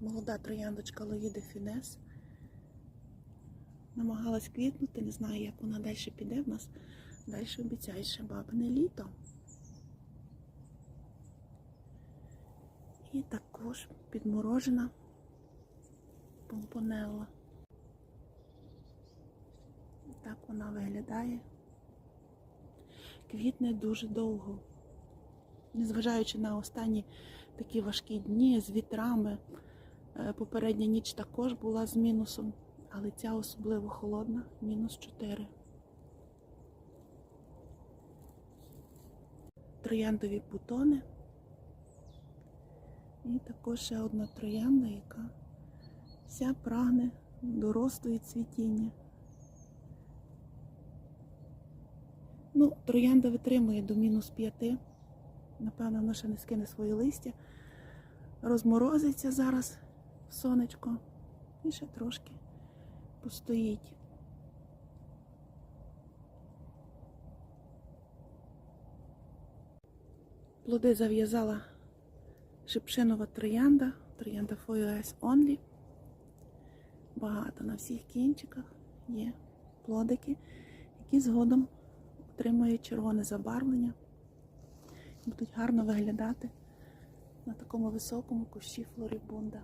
молода трояндочка Лоїди Фінес. Намагалась квітнути, не знаю, як вона далі піде в нас. Далі обіцяє ще бабине літо. І також підморожена помпонелла. Так вона виглядає. Квітне дуже довго. Незважаючи на останні такі важкі дні з вітрами. Е, Попередня ніч також була з мінусом, але ця особливо холодна, мінус 4. Трояндові бутони. І також ще одна троянда, яка вся прагне до росту і цвітіння. Ну, троянда витримує до мінус 5. Напевно, вона ще не скине свої листя. Розморозиться зараз сонечко і ще трошки постоїть. Плоди зав'язала шипшинова троянда, троянда Foil Only. Багато на всіх кінчиках є плодики, які згодом отримують червоне забарвлення. Будуть гарно виглядати на такому високому кущі флорибунда.